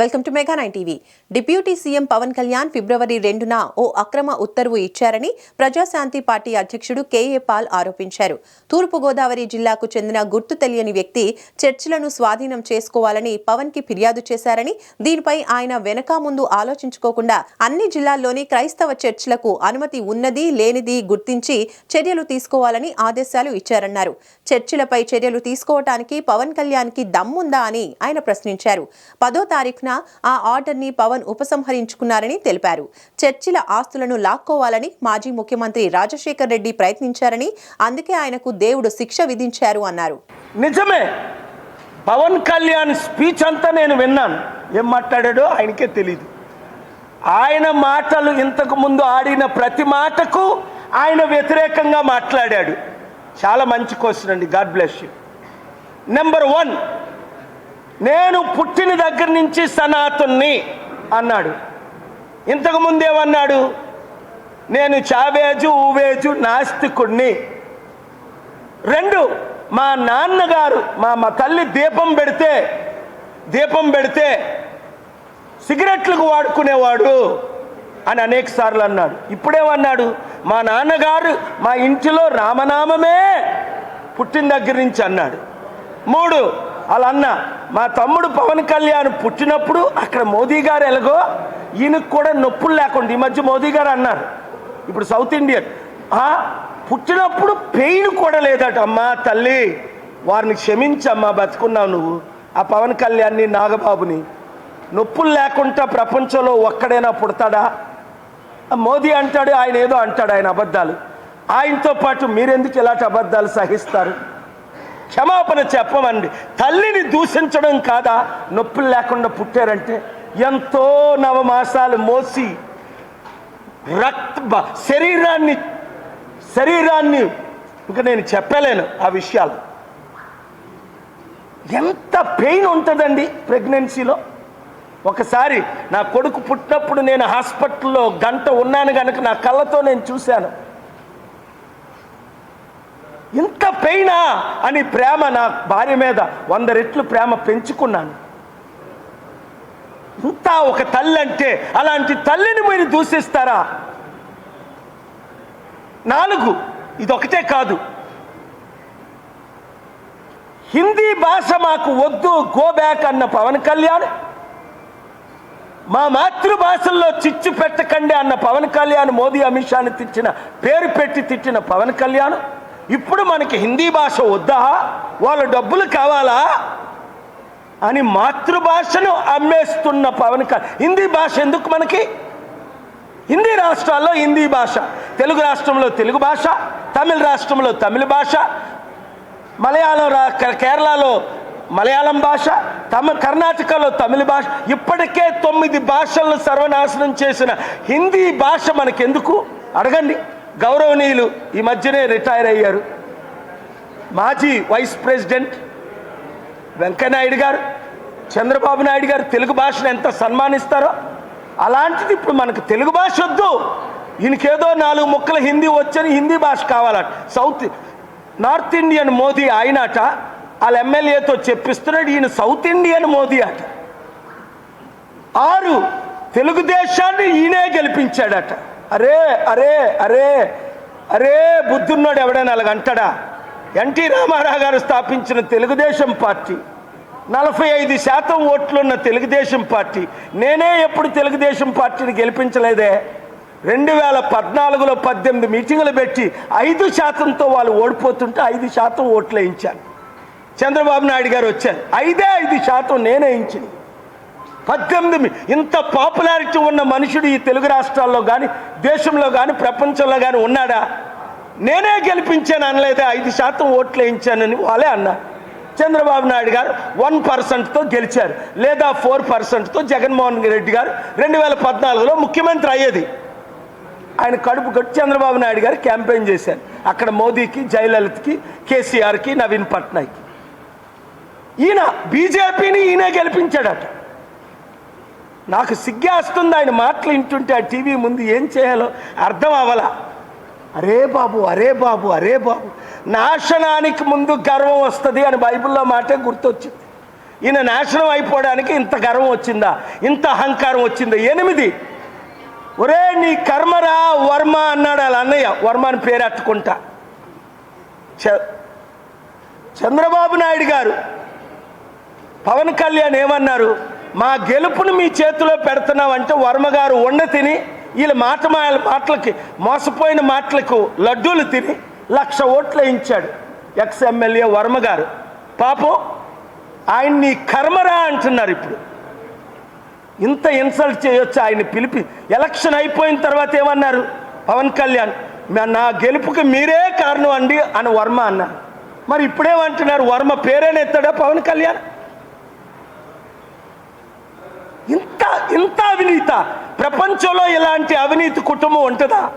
Welcome to mega nine TV. Deputy CM Pawan Kalyan ఫిబ్రవరి రెండున ఓ అక్రమ ఉత్తర్వు ఇచ్చారని ప్రజాశాంతి పార్టీ అధ్యక్షుడు కేఏ పాల్ ఆరోపించారు. తూర్పుగోదావరి జిల్లాకు చెందిన గుర్తు తెలియని వ్యక్తి చర్చిలను స్వాధీనం చేసుకోవాలని పవన్కి ఫిర్యాదు చేశారని దీనిపై ఆయన వెనక ముందు ఆలోచించుకోకుండా అన్ని జిల్లాల్లోని క్రైస్తవ చర్చిలకు అనుమతి ఉన్నది లేనిది గుర్తించి చర్యలు తీసుకోవాలని ఆదేశాలు ఇచ్చారన్నారు. చర్చిలపై చర్యలు తీసుకోవటానికి పవన్ కళ్యాణ్కి దమ్ముందా అని ఆయన ప్రశ్నించారు. పదో తారీఖు తారీఖున ఆ ఆర్డర్ని పవన్ ఉపసంహరించుకున్నారని తెలిపారు. చర్చిల ఆస్తులను లాక్కోవాలని మాజీ ముఖ్యమంత్రి రాజశేఖర్ రెడ్డి ప్రయత్నించారని అందుకే ఆయనకు దేవుడు శిక్ష విధించారు అన్నారు. నిజమే. పవన్ కళ్యాణ్ స్పీచ్ అంతా నేను విన్నాను. ఏం మాట్లాడాడో ఆయనకే తెలియదు ఆయన మాటలు ఇంతకు ముందు ఆడిన ప్రతి మాటకు ఆయన వ్యతిరేకంగా మాట్లాడాడు. చాలా మంచి క్వశ్చన్ అండి. God bless you number one నేను పుట్టిన దగ్గర నుంచి సనాతుణ్ణి అన్నాడు. ఇంతకు ముందేమన్నాడు నేను చావేజు ఊవేజు నాస్తికుణ్ణి. రెండు మా నాన్నగారు మా మా తల్లి దీపం పెడితే దీపం పెడితే సిగరెట్లకు వాడుకునేవాడు అని అనేక సార్లు అన్నాడు. ఇప్పుడేమన్నాడు? మా నాన్నగారు మా ఇంటిలో రామనామమే పుట్టిన దగ్గర నుంచి అన్నాడు. మూడు వాళ్ళ అన్న. మా తమ్ముడు పవన్ కళ్యాణ్ పుట్టినప్పుడు అక్కడ మోదీ గారు ఎలాగో ఈయనకు కూడా నొప్పులు లేకుండా ఈ మధ్య మోదీ గారు అన్నారు. ఇప్పుడు సౌత్ ఇండియన్. పుట్టినప్పుడు పెయిన్ కూడా లేదట. అమ్మా తల్లి వారిని క్షమించమ్మా బతుకున్నావు నువ్వు. ఆ పవన్ కళ్యాణ్ని నాగబాబుని నొప్పులు లేకుండా ప్రపంచంలో ఒక్కడైనా పుడతాడా? మోదీ అంటాడు ఆయన ఏదో అంటాడు ఆయన అబద్ధాలు. ఆయనతో పాటు మీరెందుకు ఇలాంటి అబద్ధాలు సహిస్తారు? క్షమాపణ చెప్పమండి. తల్లిని దూషించడం కాదా? నొప్పులు లేకుండా పుట్టారంటే ఎంతో నవమాసాలు మోసి రక్త బ- శరీరాన్ని శరీరాన్ని ఇంకా నేను చెప్పలేను ఆ విషయాలు. ఎంత పెయిన్ ఉంటుందండి ప్రెగ్నెన్సీలో? ఒకసారి నా కొడుకు పుట్టినప్పుడు నేను హాస్పిటల్లో గంట ఉన్నాను కనుక నా కళ్ళతో నేను చూశాను. ఇంత పెయినా అని ప్రేమ నా భార్య మీద వంద రెట్లు ప్రేమ పెంచుకున్నాను. ఇంత ఒక తల్లి అంటే అలాంటి తల్లిని మీరు దూషిస్తారా? నాలుగు ఇదొకటే కాదు. హిందీ భాష మాకు వద్దు గో బ్యాక్ అన్న పవన్ కళ్యాణ్. మా మాతృభాషల్లో చిచ్చు పెట్టకండి అన్న పవన్ కళ్యాణ్ మోదీ అమిత్ షాని తిట్టిన పేరు పెట్టి తిట్టిన పవన్ కళ్యాణ్. ఇప్పుడు మనకి హిందీ భాష వద్దా? వాళ్ళ డబ్బులు కావాలా? అని మాతృభాషను అమ్మేస్తున్న పవన్ కళ్యాణ్ హిందీ భాష ఎందుకు మనకి? హిందీ రాష్ట్రాల్లో హిందీ భాష తెలుగు రాష్ట్రంలో తెలుగు భాష తమిళ రాష్ట్రంలో తమిళ భాష మలయాళం రా కేరళలో మలయాళం భాష తమ కర్ణాటకలో తమిళ భాష ఇప్పటికే తొమ్మిది భాషలను సర్వనాశనం చేసిన హిందీ భాష మనకెందుకు? అడగండి. గౌరవనీయులు ఈ మధ్యనే రిటైర్ అయ్యారు. మాజీ వైస్ ప్రెసిడెంట్ వెంకయ్యనాయుడు గారు చంద్రబాబు నాయుడు గారు తెలుగు భాషను ఎంత సన్మానిస్తారో అలాంటిది ఇప్పుడు మనకు తెలుగు భాష వద్దు. ఈయనకేదో నాలుగు ముక్కల హిందీ వచ్చని హిందీ భాష కావాలట. సౌత్ నార్త్ ఇండియన్ మోదీ ఆయనట వాళ్ళ ఎమ్మెల్యేతో చెప్పిస్తున్నాడు ఈయన సౌత్ ఇండియన్ మోదీ అట. ఆరు తెలుగుదేశాన్ని ఈయనే గెలిపించాడట. అరే అరే అరే అరే బుద్ధున్నాడు ఎవడైనా అలాగ అంటాడా? ఎన్టీ రామారావు గారు స్థాపించిన తెలుగుదేశం పార్టీ నలభై ఐదు శాతం ఓట్లున్న తెలుగుదేశం పార్టీ నేనే ఎప్పుడు తెలుగుదేశం పార్టీని గెలిపించలేదే? రెండు వేల పద్నాలుగులో పద్దెనిమిది మీటింగులు పెట్టి ఐదు శాతంతో వాళ్ళు ఓడిపోతుంటే ఐదు శాతం ఓట్లు వేయించాను చంద్రబాబు నాయుడు గారు వచ్చారు. ఐదే ఐదు శాతం నేనే ఇచ్చింది పద్దెనిమిది ఇంత పాపులారిటీ ఉన్న మనుషుడు ఈ తెలుగు రాష్ట్రాల్లో కానీ దేశంలో కానీ ప్రపంచంలో కానీ ఉన్నాడా? నేనే గెలిపించాను అనలేదే ఐదు శాతం ఓట్లు వేయించానని వాళ్ళే అన్నారు చంద్రబాబు నాయుడు గారు వన్ పర్సెంట్తో గెలిచారు లేదా ఫోర్ పర్సెంట్తో జగన్మోహన్ రెడ్డి గారు రెండు వేల పద్నాలుగులో ముఖ్యమంత్రి అయ్యేది. ఆయన కడుపు కట్టి చంద్రబాబు నాయుడు గారు క్యాంపెయిన్ చేశారు. అక్కడ మోదీకి జయలలిత్కి కేసీఆర్కి నవీన్ పట్నాయక్కి ఈయన బీజేపీని ఈయనే గెలిపించాడట. నాకు సిగ్గేస్తుంది ఆయన మాటలు వింటుంటే ఆ టీవీ ముందు ఏం చేయాలో అర్థం అవ్వలా? అరే బాబు అరే బాబు అరే బాబు నాశనానికి ముందు గర్వం వస్తుంది అని బైబిల్లో మాటే గుర్తొచ్చింది. ఈయన నాశనం అయిపోవడానికి ఇంత గర్వం వచ్చిందా? ఇంత అహంకారం వచ్చిందా? ఎనిమిది. ఒరే నీ కర్మరా వర్మ అన్నాడు వాళ్ళ అన్నయ్య. వర్మ అని పేరెట్టుకుంటా చ- చంద్రబాబు నాయుడు గారు పవన్ కళ్యాణ్ ఏమన్నారు? మా గెలుపుని మీ చేతిలో పెడుతున్నామంటే వర్మగారు వండ తిని వీళ్ళ మాట మాటలకి మోసపోయిన మాటలకు లడ్డూలు తిని లక్ష ఓట్లు వేయించాడు ఎక్స్ ఎమ్మెల్యే వర్మ గారు. పాపం ఆయన్ని కర్మరా అంటున్నారు ఇప్పుడు. ఇంత ఇన్సల్ట్ చేయొచ్చు ఆయన్ని పిలిపి. ఎలక్షన్ అయిపోయిన తర్వాత ఏమన్నారు? పవన్ కళ్యాణ్ నా గెలుపుకి మీరే కారణం అండి అని వర్మ అన్నారు. మరి ఇప్పుడేమంటున్నారు? వర్మ పేరేనెత్తాడా పవన్ కళ్యాణ్? ఇంత ఇంత అవినీత. ప్రపంచంలో ఇలాంటి అవినీతి కుటుంబం ఉంటుందా?